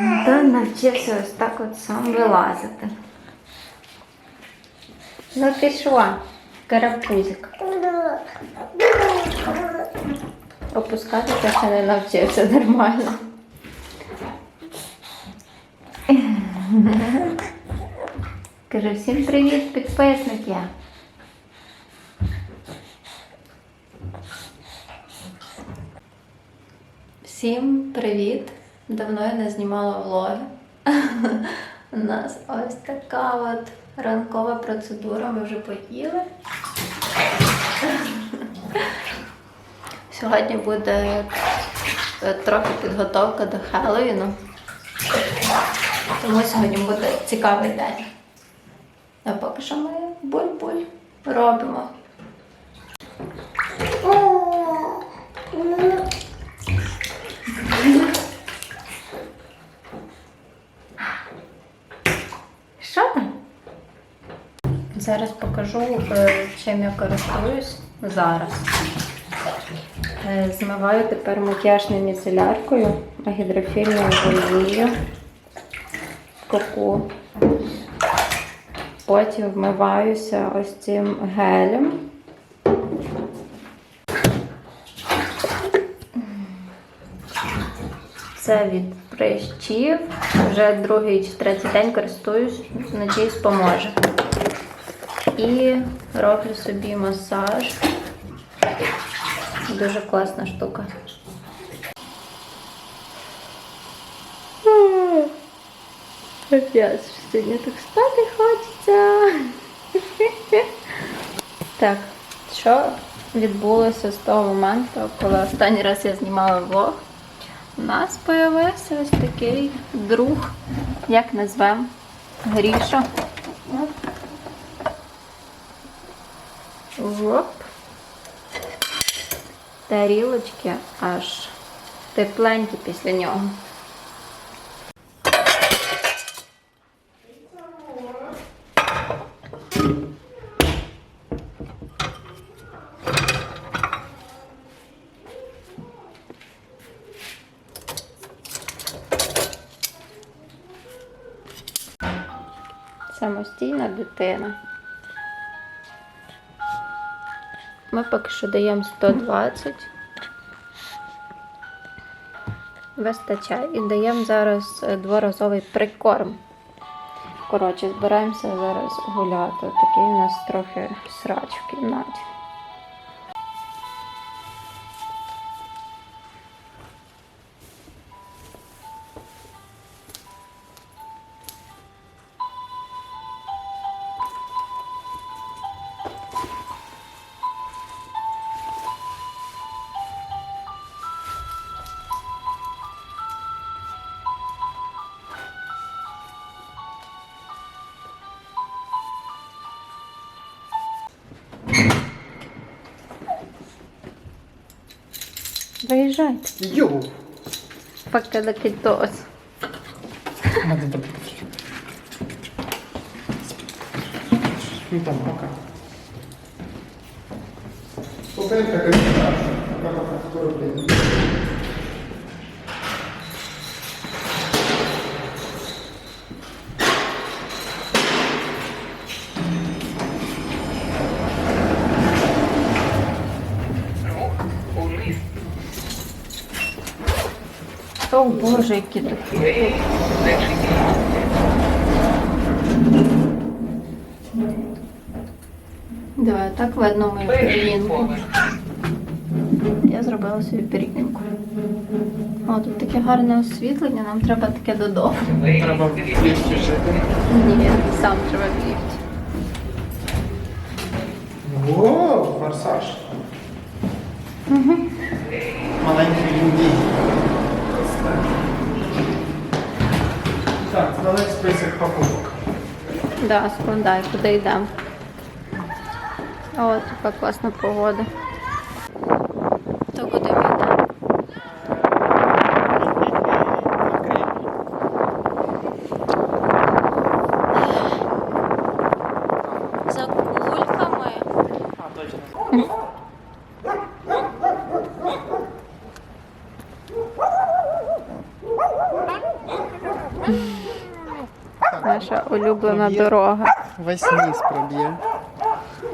Антон навчився ось так от сам вилазити. Ну що, карапузик? Опускатися ще не навчився нормально. Кажу, всім привіт, підписники. Всім привіт! Давно я не знімала влоги. У нас ось така от ранкова процедура. Ми вже поїли. Сьогодні буде е, трохи підготовка до Хеллоуіну. Тому сьогодні буде цікавий день. А поки що ми буль-буль робимо там? Зараз покажу, е, чим я користуюсь зараз. Е, Змиваю тепер макіяж не міцеляркою, а гідрофільною олією коку. Потім вмиваюся ось цим гелем. Це від прищів. Вже другий чи третій день користуюсь, надіюсь, поможе. І роблю собі масаж. Дуже класна штука. Капець, сьогодні так спати хочеться. Так, що відбулося з того моменту, коли останній раз я знімала влог? У нас з'явився ось такий друг, як назвемо, Гріша. Оп. Тарілочки аж тепленькі після нього. Самостійна дитина. Ми поки що даємо 120. Вистачає. І даємо зараз е, дворазовий прикорм. Коротше, збираємося зараз гуляти. Такий у нас трохи срач в кімнаті. Виїжджайте. Йоу! Поки лакітос. Ну там, пока. Слухайте, как О боже, які тут. Давай, так видно мою пір'їнку. Я зробила собі пір'їнку. О, тут таке гарне освітлення, нам треба таке додому. Треба в ліфті жити. Ні, сам треба в ліфті. О, форсаж. Маленький люді. Так, складай список покупок. Да, складай, куди йдемо. О, така класна погода. То куди ми йдемо? За кульками. А, точно. Наша улюблена Проб'є. дорога. Весь ніс проб'є.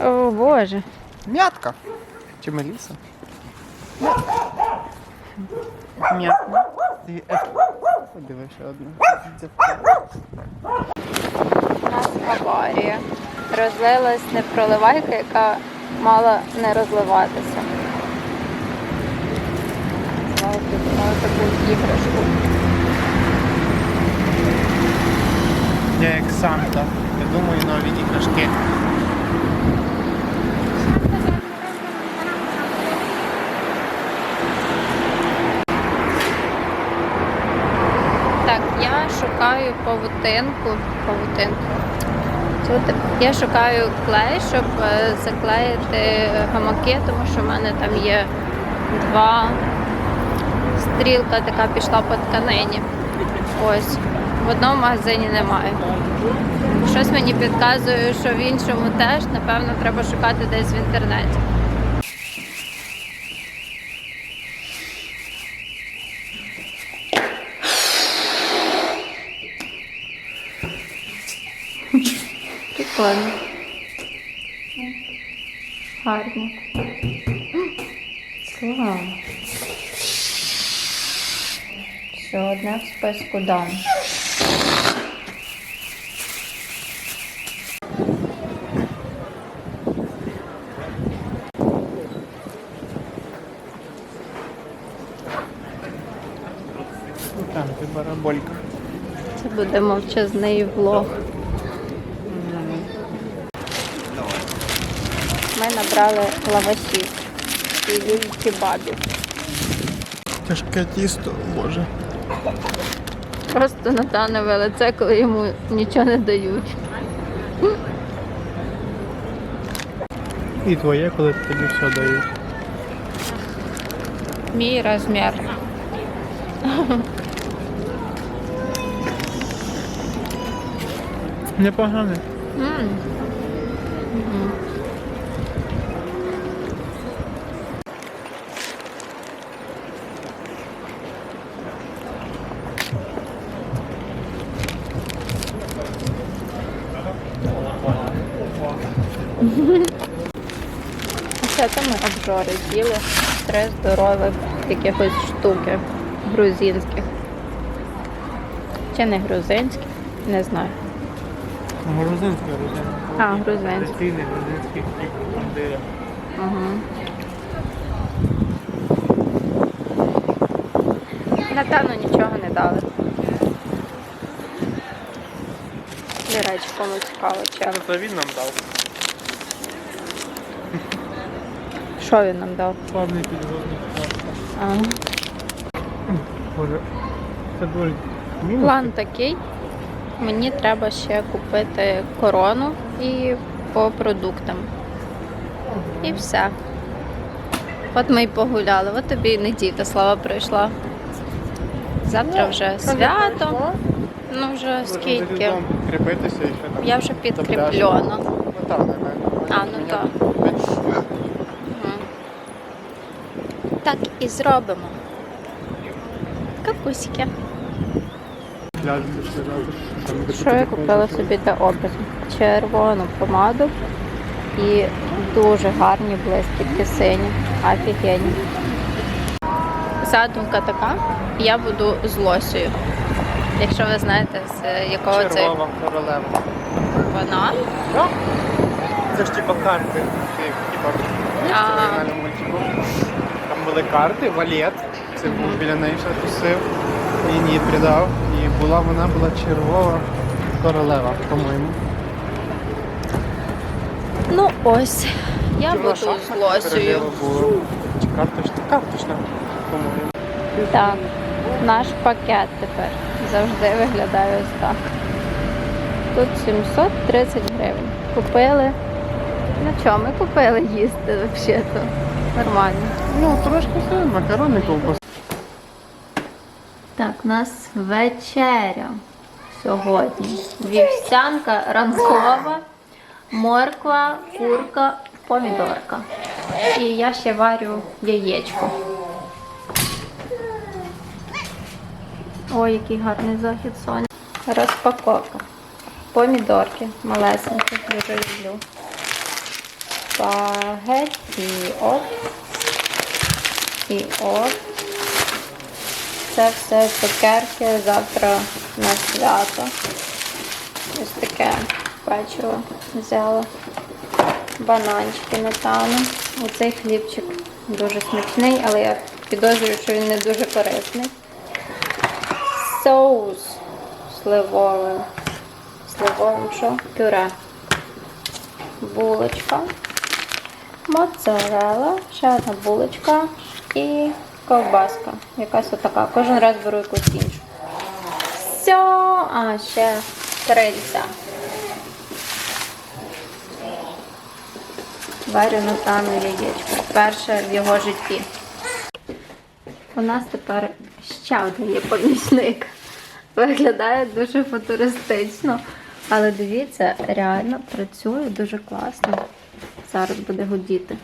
О Боже. М'ятка. Чи меліса? М'ятка. Еф. Ще одну. У нас аварія. Розлилась непроливайка, яка мала не розливатися. Таку іграшку. Я як Санта. Я думаю, нові іграшки. Так, я шукаю павутинку. Павутинку. Я шукаю клей, щоб е, заклеїти гамаки, тому що в мене там є два стрілка така пішла по тканині. Ось. В одному магазині немає. Щось мені підказує, що в іншому теж, напевно, треба шукати десь в інтернеті. Прикольно. Гарно. Клас. Все одне в списку дам. Ну, Там ти бараболька. Це буде мовчазний влог. Ми набрали лавашів і кебабів. Тяжке тісто, боже. Просто Натанове лице, коли йому нічого не дають. І твоє, коли тобі все дають. Мій розмір. Непогано. М. Мгм. Це там ми обжори з'їли. Три здорових якихось штуки грузинських. Чи не грузинських? Не знаю. Грузинське, грузинське. А, грузинське. Традиційний грузинський хліб, бандера. Угу. Напевно, нічого не дали. До речі, кому цікаво, чим. Це він нам дав. Що він нам дав? Славний підгодник. А. Боже, це дуже мінус. План такий. Мені треба ще купити корону і по продуктам. І все. От ми й погуляли. От тобі і неділя слава прийшла. Завтра вже свято. Ну вже скільки. Кріпитися і ще там. Я вже підкріплена. Ну так, А, ну так. Так і зробимо. Какусики. Що я купила собі для образу? Червону помаду і дуже гарні блискітки сині. Офігенні. Задумка така, я буду з лосею. Якщо ви знаєте, з якого це Червова королева. вона. Так. Це ж типа карти. Там були карти, валет. Це був біля неї ще тусив. І її придав. І була вона була червова королева, по-моєму. Ну ось, я буду вона з лосею. Чи карточна? Карточна, по-моєму. Так, наш пакет тепер завжди виглядає ось так. Тут 730 гривень. Купили. Ну що, ми купили їсти взагалі-то. Нормально. Ну, трошки все, макарони ковбас. Так, у нас вечеря сьогодні. Вівсянка ранкова, морква, курка, помідорка. І я ще варю яєчко. Ой, який гарний захід, Соня. Розпаковка. Помідорки малесенькі, дуже люблю. Спагетті-оп. І оп. Це все цукерки завтра на свято. Ось таке печиво взяла. Бананчики метану. Оцей хлібчик дуже смачний, але я підозрюю, що він не дуже корисний. Соус сливовим. Сливовим що? Пюре. Булочка. Моцарелла, ще одна булочка і ковбаска. Якась отака. Кожен раз беру якусь іншу. Все, а ще крильця. Варю Натану яєчко. Перше в його житті. У нас тепер ще один є помічник. Виглядає дуже футуристично. Але дивіться, реально працює дуже класно. Зараз буде гудіти.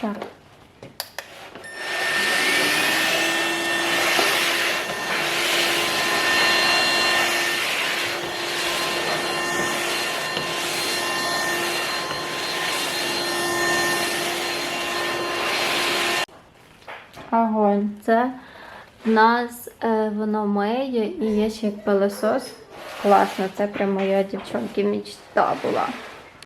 Так. Огонь. Це в нас е, воно миє і є ще як пилосос. Класно, це прям моя дівчонки мічта була.